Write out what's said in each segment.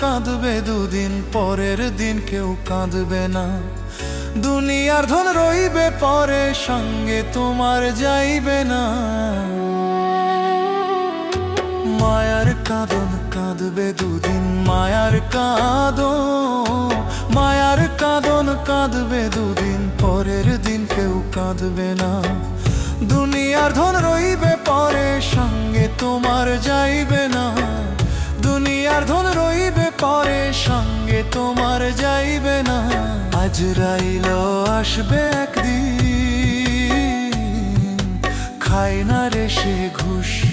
কাঁদবে দুদিন, পরের দিন কেউ কাঁদবে না। দুনিয়ার ধন রইবে, পরে সঙ্গে তোমার যাইবে না। মায়ার কাঁদন কাঁদবে দুদিন, মায়ার কাঁদ মায়ার কাঁদন কাঁদবে দুদিন, পরের দিন কেউ কাঁদবে না। দুনিয়ার ধন রইবে, পরে সঙ্গে তোমার যাইবে না। দুনিয়ার ধন রইবে পরে সঙ্গে তোমার যাইবে না। আজ রাইল, আসবে একদিন। খাই না রে সে ঘুষ।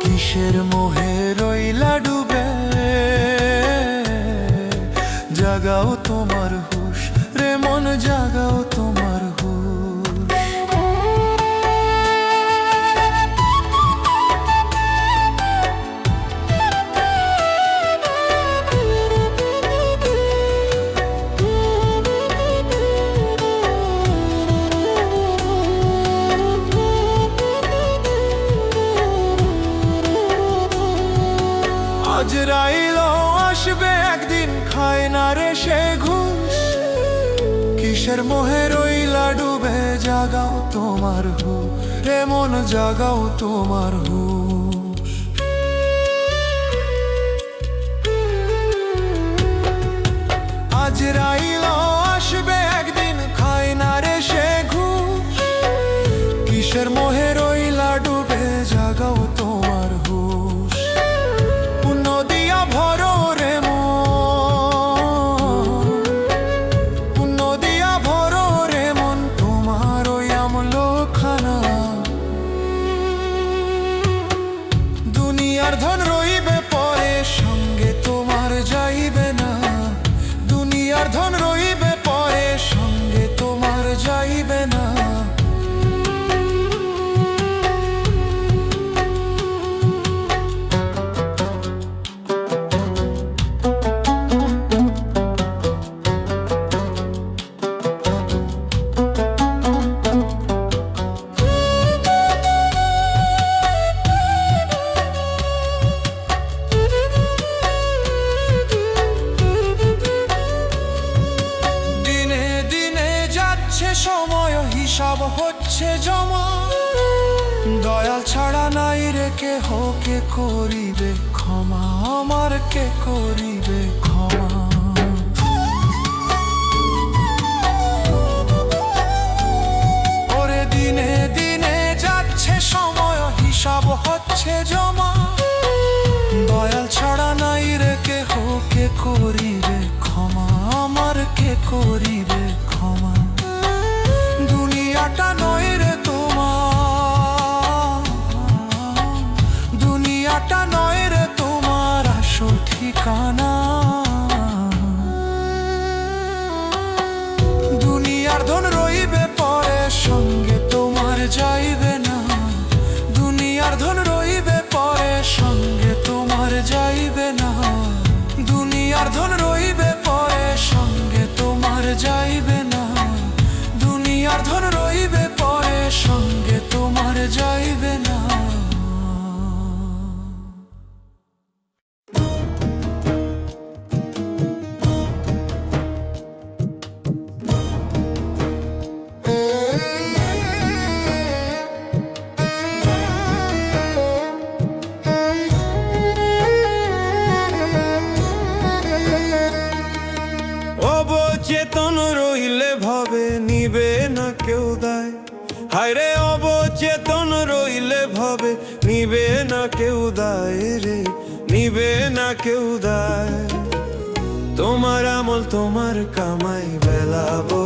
কিসের মোহে রইলা ডুবে? জাগাও জাগাও তোমার হুশ। আজ রাইল আসবে একদিন খায় না রে সে ঘুষ। কিসের করিব কেউ দায়? তোমার আমল তোমার কামাই বেলাবো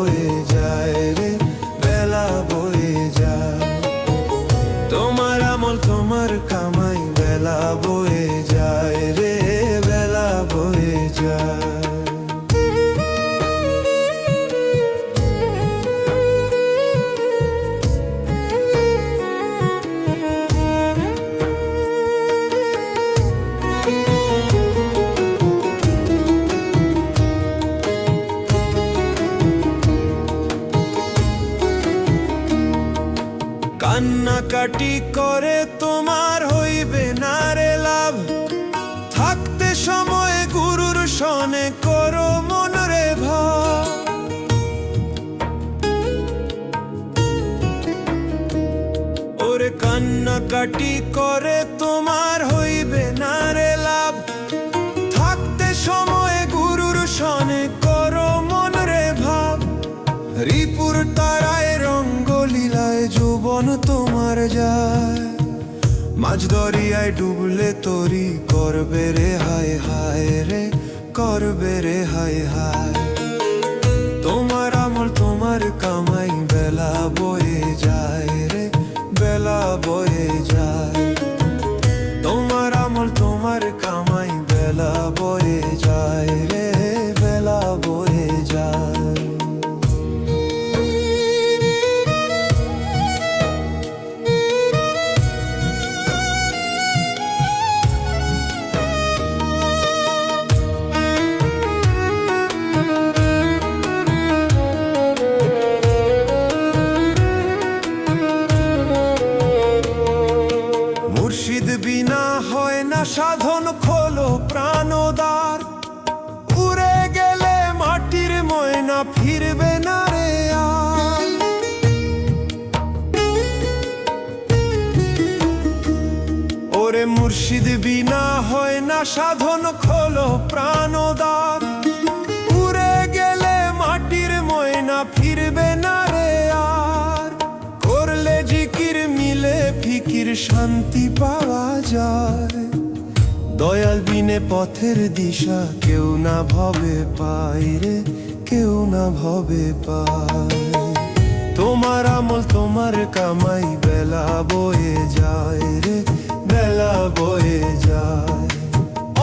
যায়। মাঝ দরিয়ায় ডুবলে তরি করবে রে, হায় হায় রে, করবে রে, হায় হায়। তোমার আমল, তোমার কামাই বেলা বয়ে যায় রে, বেলা বয়ে যায়। তোমার আমল, তোমার কামাই বেলা বয়ে দয়াল বিনে পথের দিশা, কেউ না ভবে পায় রে, কেউ না ভবে পায়। তোমার আমল, তোমার কামাই, বেলা বয়ে যায় রে, বেলা বয়ে যায়।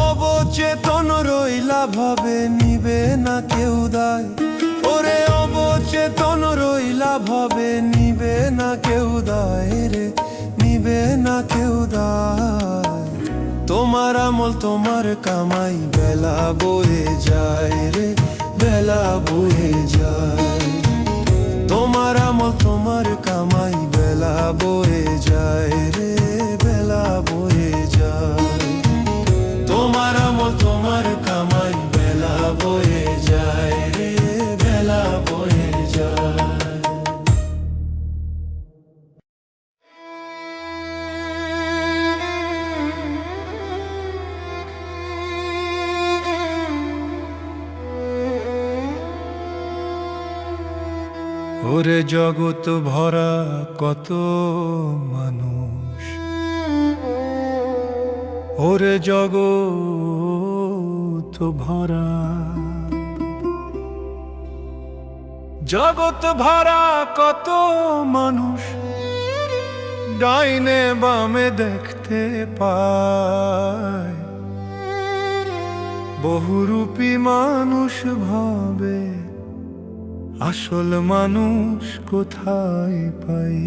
অবচেতন রইলা, ভাবে নিবে না কেউ দায়। ওরে অবচেতন রইলা, ভাবে নিবে না কেউ দায় রে, নিবে না কেউ দায়। তোমার আমল তোমার কামাই, বেলা বয়ে যায় রে, বেলা বয়ে যায়। তোমার আমল তোমার কামাই, বেলা বয়ে যায় রে, বেলা বয়ে জগৎ ভরা কত মানুষ। ওরে জগৎ ভরা। জগৎ ভরা কত মানুষ। ডাইনে বামে দেখতে পায়। বহুরূপী মানুষ ভাবে আসল মানুষ কোথায় পাই?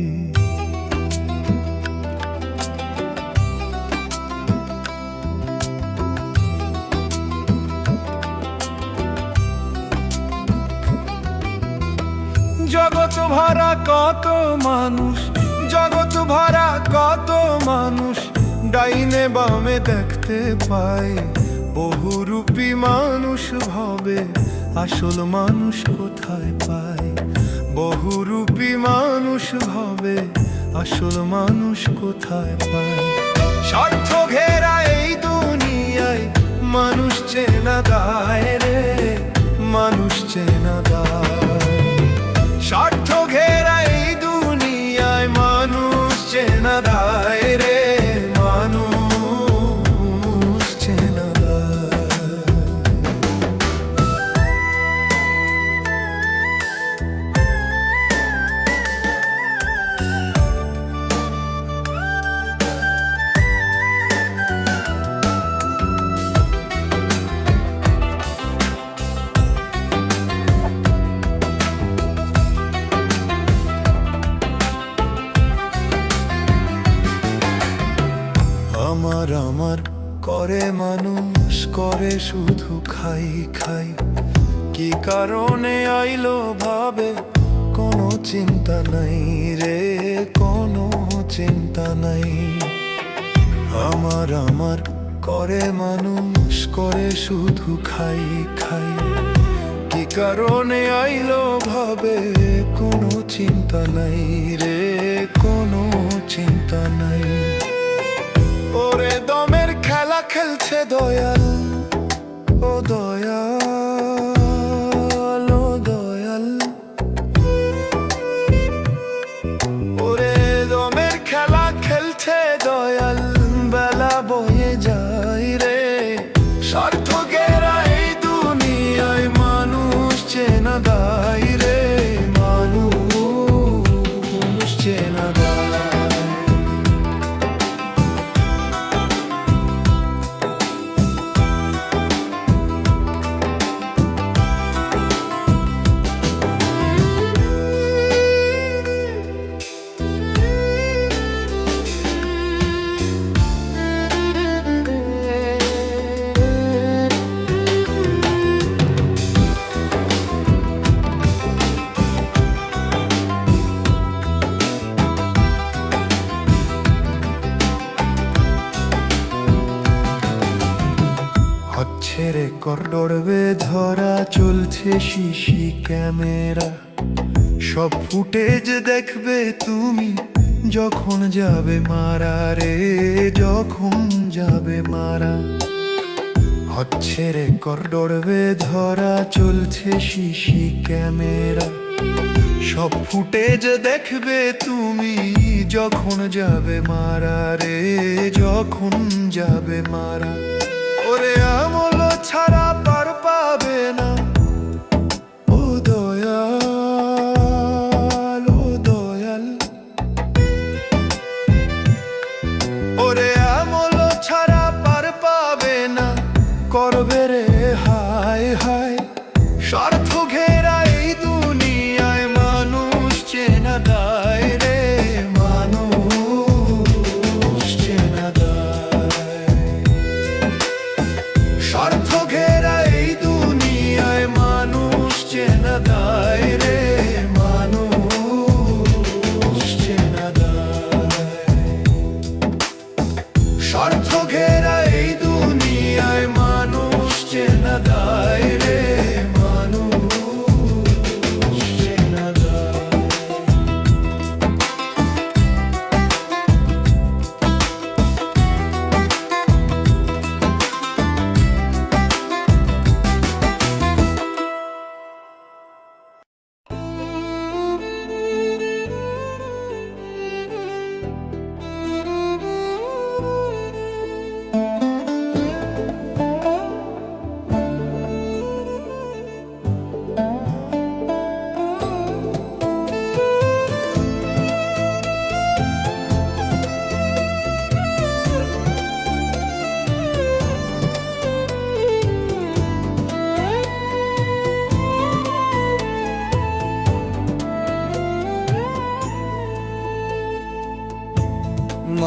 জগৎ ভরা কত মানুষ, জগৎ ভরা কত মানুষ, ডাইনে বামে দেখতে পাই। বহুরূপী মানুষ ভাবে আসল মানুষ কোথায় পায়? বহুরূপী মানুষ ভাবে আসল মানুষ কোথায় পায়? স্বার্থ ঘেরা এই দুনিয়ায় মানুষ চেনা দায় রে, মানুষ চেনা দায় আমার আমার করে মানুষ, করে শুধু খাই খাই। কি কারণে আইলো ভাবে? কোনো চিন্তা নাই রে, কোনো চিন্তা নাই। আমার আমার করে মানুষ, করে শুধু খাই খাই। কি কারণে আইলো ভাবে? কোনো চিন্তা নাই রে, কোনো চিন্তা নাই। ওরে দমের খেলা খেলছে দয়াল ও দয়াল। করডরবে ধরা চলছে শিশি ক্যামেরা। সব ফুটেজ দেখবে তুমি, যখন যাবে মারা রে, যখন যাবে মারা। হচ্ছে রে করডরবে ধরা চলছে শিশি ক্যামেরা। সব ফুটেজ দেখবে তুমি, যখন যাবে মারা রে, যখন যাবে মারা। ওরে আমল ছাড়া পার পাবে না।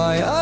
মায়ার কাদন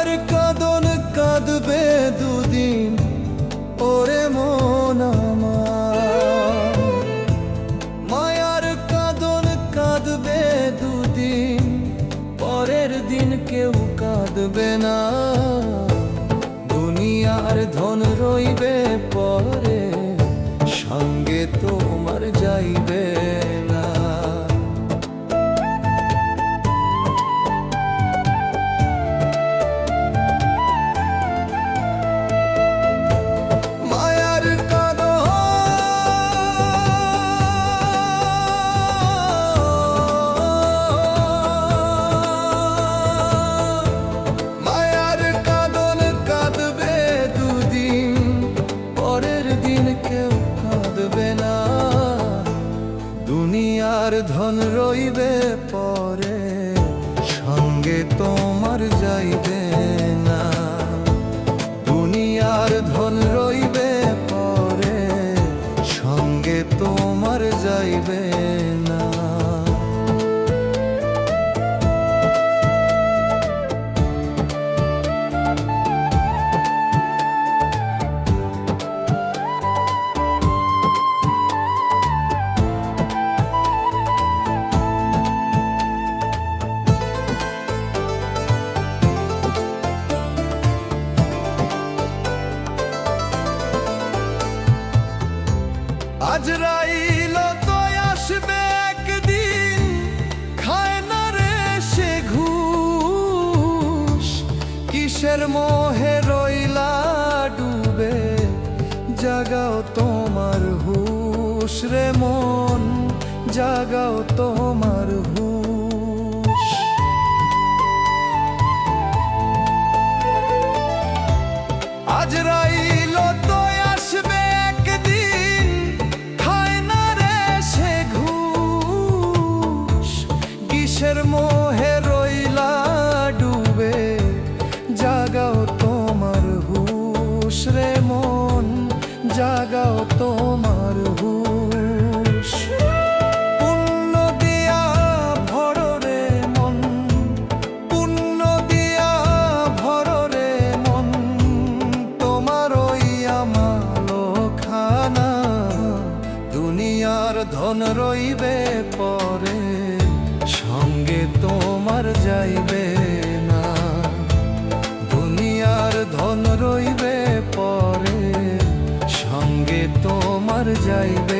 যাইবে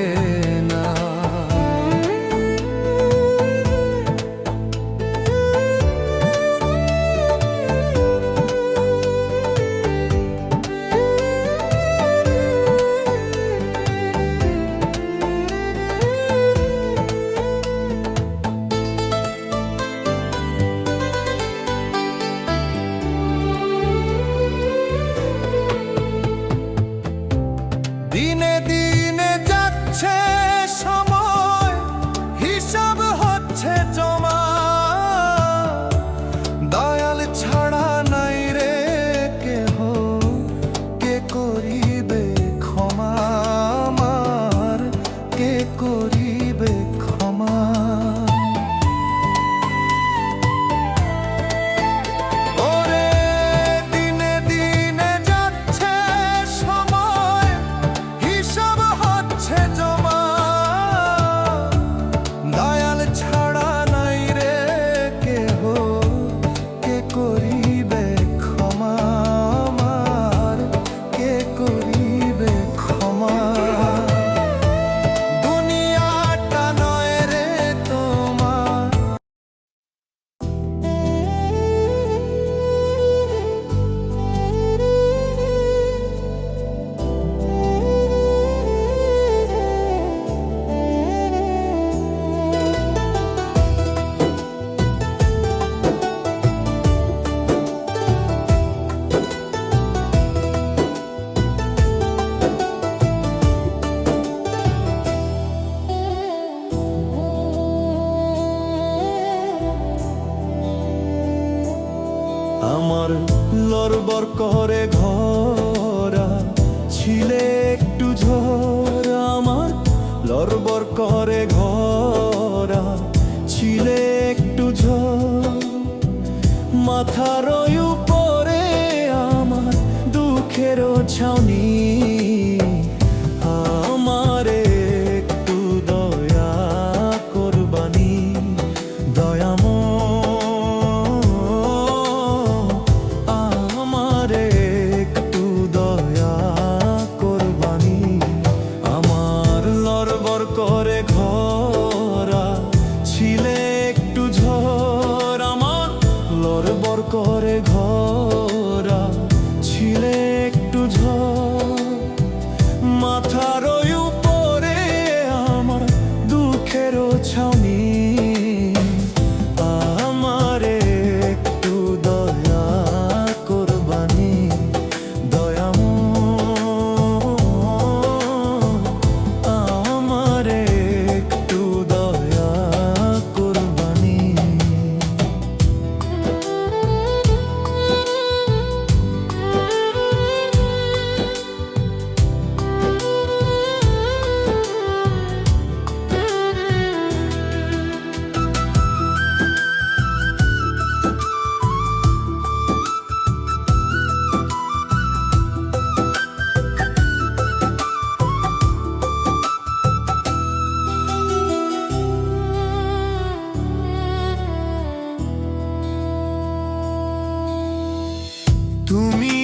তুমি